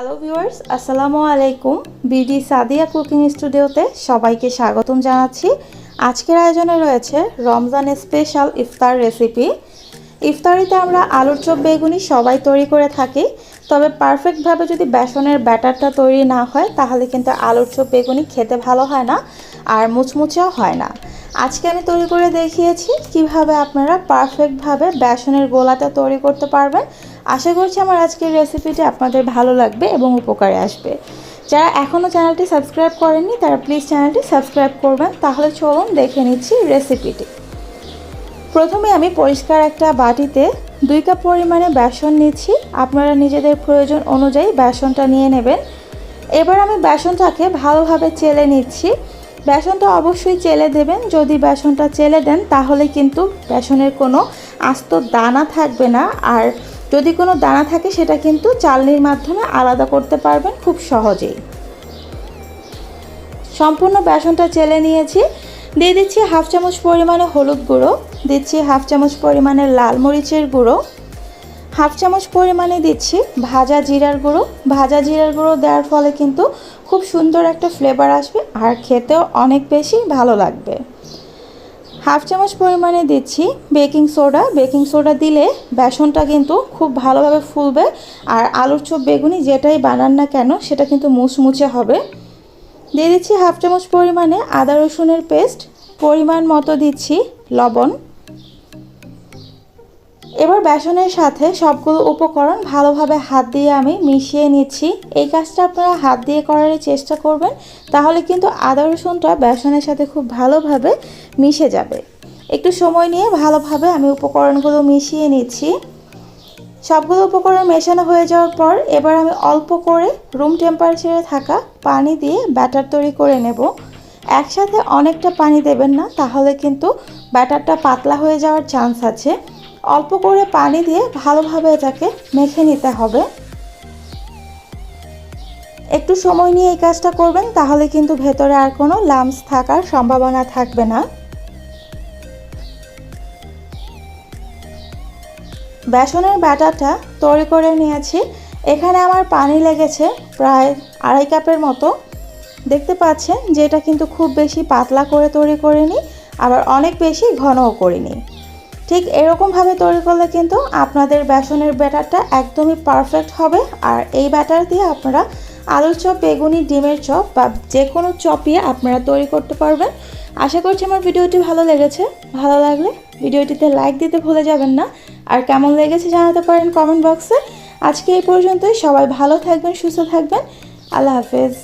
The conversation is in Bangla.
হ্যালো ভিউয়ার্স আসসালামু আলাইকুম বিডি সাদিয়া কুকিং স্টুডিওতে সবাইকে স্বাগতম জানাচ্ছি। আজকের আয়োজনে রয়েছে রমজান স্পেশাল ইফতার রেসিপি ইফতারিতে আমরা আলুর চপ, বেগুনি সবাই তৈরি করে থাকি। তবে পারফেক্টভাবে যদি বেসনের ব্যাটারটা তৈরি না হয়, তাহলে কিন্তু আলুর চপ, বেগুনি খেতে ভালো হয় না আর মুচমুচেও হয় না। আজকে আমি তৈরি করে দেখিয়েছি কীভাবে আপনারা পারফেক্টভাবে বেসনের গোলাটা তৈরি করতে পারবেন। আশা করছি আমার আজকের রেসিপিটি আপনাদের ভালো লাগবে এবং উপকারে আসবে। যারা এখনও চ্যানেলটি সাবস্ক্রাইব করেননি, তারা প্লিজ চ্যানেলটি সাবস্ক্রাইব করবেন। তাহলে চলুন দেখে নিচ্ছি রেসিপিটি প্রথমে আমি পরিষ্কার একটা বাটিতে দুই কাপ পরিমাণে বেসন নিচ্ছি। আপনারা নিজেদের প্রয়োজন অনুযায়ী বেসনটা নিয়ে নেবেন। এবার আমি বেসনটাকে ভালোভাবে চেলে নিচ্ছি। বেসনটা অবশ্যই চেলে দেবেন। যদি বেসনটা চেলে দেন, তাহলে কিন্তু বেসনের কোনো আস্ত দানা থাকবে না। আর যদি কোনো দানা থাকে, সেটা কিন্তু চালনির মাধ্যমে আলাদা করতে পারবেন খুব সহজেই। সম্পূর্ণ বেসনটা চেলে নিয়েছি। দিয়ে দিচ্ছি হাফ চামচ পরিমাণে হলুদ গুঁড়ো, দিচ্ছি হাফ চামচ পরিমাণে লাল মরিচের গুঁড়ো, হাফ চামচ পরিমাণে দিচ্ছি ভাজা জিরার গুঁড়ো। ভাজা জিরার গুঁড়ো দেওয়ার ফলে কিন্তু খুব সুন্দর একটা ফ্লেভার আসবে আর খেতেও অনেক বেশি ভালো লাগবে। হাফ চামচ পরিমাণে দিচ্ছি বেকিং সোডা। বেকিং সোডা দিলে বেসনটা কিন্তু খুব ভালোভাবে ফুলবে। আর আলুর চোপ বেগুনি যেটাই বানান না কেন, সেটা কিন্তু মুচমুচে হবে। দিয়ে দিচ্ছি হাফ চামচ পরিমাণে আদা রসুনের পেস্ট। পরিমাণ মতো দিচ্ছি লবণ। এবার বেসনের সাথে সবগুলো উপকরণ ভালোভাবে হাত দিয়ে আমি মিশিয়ে নিচ্ছি। এই কাজটা আপনারা হাত দিয়ে করার চেষ্টা করবেন, তাহলে কিন্তু আদা রসুনটা বেসনের সাথে খুব ভালোভাবে মিশে যাবে। একটু সময় নিয়ে ভালোভাবে আমি উপকরণগুলো মিশিয়ে নিচ্ছি। সবগুলো উপকরণ মেশানো হয়ে যাওয়ার পর এবার আমি অল্প করে রুম টেম্পারেচারে থাকা পানি দিয়ে ব্যাটার তৈরি করে নেব। একসাথে অনেকটা পানি দেবেন না, তাহলে কিন্তু ব্যাটারটা পাতলা হয়ে যাওয়ার চান্স আছে। অল্প করে পানি দিয়ে ভালোভাবে এটাকে মেখে নিতে হবে। একটু সময় নিয়ে এই কাজটা করবেন, তাহলে কিন্তু ভেতরে আর কোনো লামস থাকার সম্ভাবনা থাকবে না। বেসনের ব্যাটারটা তৈরি করে নিয়েছি। এখানে আমার পানি লেগেছে প্রায় আড়াই কাপের মতো। দেখতে পাচ্ছেন যে এটা কিন্তু খুব বেশি পাতলা করে তৈরি করিনি, আবার অনেক বেশি ঘনও করিনি। ঠিক এরকমভাবে তৈরি করলে কিন্তু আপনাদের বেসনের ব্যাটারটা একদমই পারফেক্ট হবে। আর এই ব্যাটার দিয়ে আপনারা আলুর চপ, বেগুনি, ডিমের চপ বা যে কোনো চপই আপনারা তৈরি করতে পারবেন। আশা করছি আমার ভিডিওটি ভালো লেগেছে। ভালো লাগলে ভিডিওটিতে লাইক দিতে ভুলে যাবেন না। আর কেমন লেগেছে জানাতে পারেন কমেন্ট বক্সে আজকে এই পর্যন্তই। সবাই ভালো থাকবেন, সুস্থ থাকবেন। আল্লাহ হাফেজ।